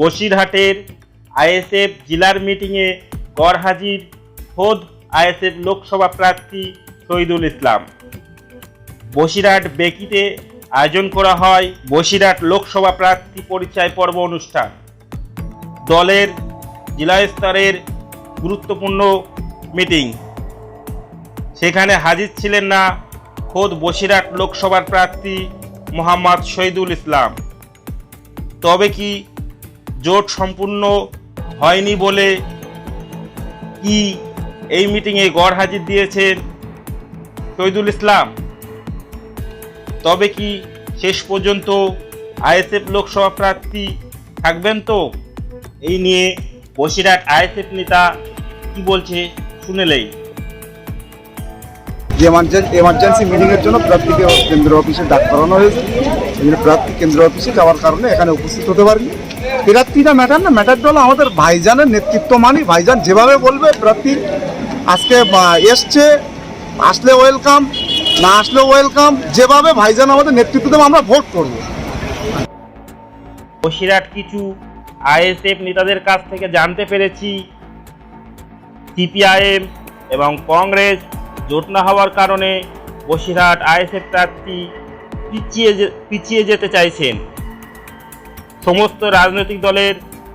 বসিরহাটের আইএসএফ জেলার মিটিংয়ে গড় হাজির খোদ আইএসএফ লোকসভা প্রার্থী শহীদুল ইসলাম। বসিরহাট বেকিতে আয়োজন করা হয় বসিরহাট লোকসভা প্রার্থী পরিচয় পর্ব অনুষ্ঠান। দলের জেলা স্তরের গুরুত্বপূর্ণ মিটিং। সেখানে হাজির ছিলেন না খোদ বসিরহাট লোকসভার প্রার্থী মোহাম্মদ শহীদুল ইসলাম। তবে কি জোট সম্পূর্ণ হয়নি বলে কি এই মিটিংয়ে গড় হাজির দিয়েছেন শহীদুল ইসলাম। তবে কি শেষ পর্যন্ত আইএসএফ লোকসভা প্রার্থী থাকবেন তো? এই নিয়ে বসিরহাট আইএসএফ নেতা কি বলছে শুনেলেই এমার্জেন্সি মিটিংয়ের জন্য প্রার্থীকে কেন্দ্র অফিসে ডাক করানো হয়েছে। এই জন্য প্রার্থী কেন্দ্র অফিসে যাওয়ার কারণে এখানে উপস্থিত হতে পারেনি। প্রার্থীরা ম্যাটার না ম্যাটার হলো আমাদের ভাইজানের নেতৃত্ব মানি ভাইজান যেভাবে বলবে প্রার্থী, আজকে এসছে, আসলে ওয়েলকাম না আসলে ওয়েলকাম যেভাবে ভাইজান আমাদের নেতৃত্ব দেবে, আমরা ভোট করব। বসিরহাট কিছু আইএসএফ নেতাদের কাছ থেকে জানতে পেরেছি, সিপিআইএম এবং কংগ্রেস জোট না হওয়ার কারণে বসিরহাট আইএসএফ প্রার্থী পিছিয়ে পিছিয়ে যেতে চাইছেন। সমস্ত রাজনৈতিক দলের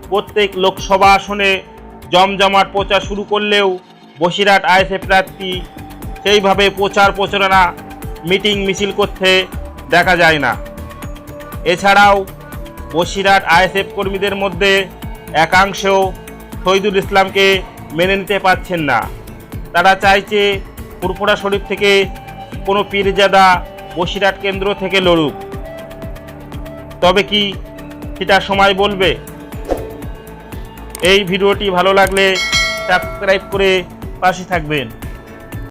প্রত্যেক লোকসভা আসনে জমজমাট প্রচার শুরু করলেও বসিরহাট আইএসএফ প্রার্থী সেইভাবে প্রচার প্রচারণা, মিটিং মিছিল করতে দেখা যায় না। এছাড়াও বসিরহাট আইএসএফ কর্মীদের মধ্যে একাংশ শহীদুল ইসলামকে মেনে নিতে পারছেন না। তারা চাইছে ফুরফুরা শরীফ থেকে কোনো পীরজাদা বসিরহাট কেন্দ্র থেকে লড়ুক। তবে কি সেটা সময় বলবে? এই ভিডিওটি ভালো লাগলে সাবস্ক্রাইব করে পাশে থাকবেন।